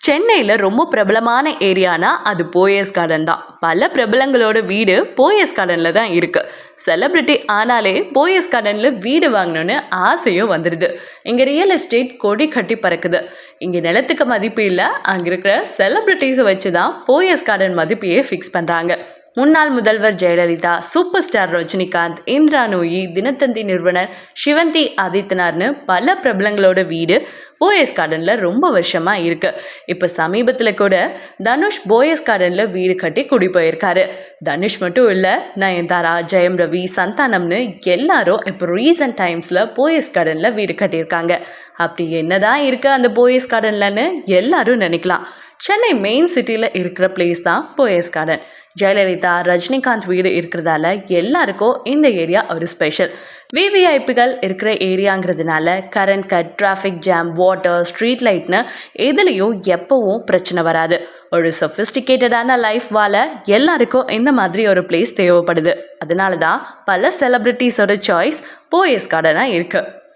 சென்னையில் ரொம்ப பிரபலமான ஏரியானா அது போயஸ் கார்டன் தான். பல பிரபலங்களோட வீடு போயஸ் கார்டனில் தான் இருக்குது செலிப்ரிட்டி ஆனாலே போயஸ் கார்டனில் வீடு வாங்கணும்னு ஆசையும் வந்துடுது இங்கே ரியல் எஸ்டேட் கொடி கட்டி பறக்குது. இங்கே நிலத்துக்கு மதிப்பு இல்லை அங்கே இருக்கிற செலிப்ரிட்டிஸை வச்சு தான் போயஸ் கார்டன் மதிப்பையே ஃபிக்ஸ் பண்ணுறாங்க முன்னாள் முதல்வர் ஜெயலலிதா சூப்பர் ஸ்டார் ரஜினிகாந்த் இந்திரா நோயி தினத்தந்தி நிறுவனர் சிவந்தி ஆதித்யநாத்னு பல பிரபலங்களோட வீடு போயஸ் கார்டனில் ரொம்ப வருஷமாக இருக்குது இப்போ சமீபத்தில் கூட தனுஷ் போயஸ் கார்டனில் வீடு கட்டி குடி போயிருக்காரு. தனுஷ் மட்டும் இல்லை நயன்தாரா ஜெயம் ரவி சந்தானம்னு எல்லாரும் இப்போ ரீசன்ட் டைம்ஸில் போயஸ் கார்டனில் வீடு கட்டியிருக்காங்க. அப்படி என்னதான் இருக்குது அந்த போயஸ் கார்டன்லன்னு எல்லாரும் நினைக்கலாம். சென்னை மெயின் சிட்டியில் இருக்கிற பிளேஸ் தான் போயஸ் கார்டன் ஜெயலலிதா ரஜினிகாந்த் வீடு இருக்கிறதால எல்லாருக்கும் இந்த ஏரியா ஒரு ஸ்பெஷல் விவிஐபிகள் இருக்கிற ஏரியாங்கிறதுனால current cut traffic jam water street லைட்னு எதுலேயும் எப்போவும் பிரச்சனை வராது. ஒரு சொஃபிஸ்டிகேட்டடான லைஃப் வாழ எல்லாருக்கும் இந்த மாதிரி ஒரு பிளேஸ் தேவைப்படுது. அதனால தான் பல செலிப்ரிட்டிஸோட சாய்ஸ் போயஸ் கார்டனாக இருக்குது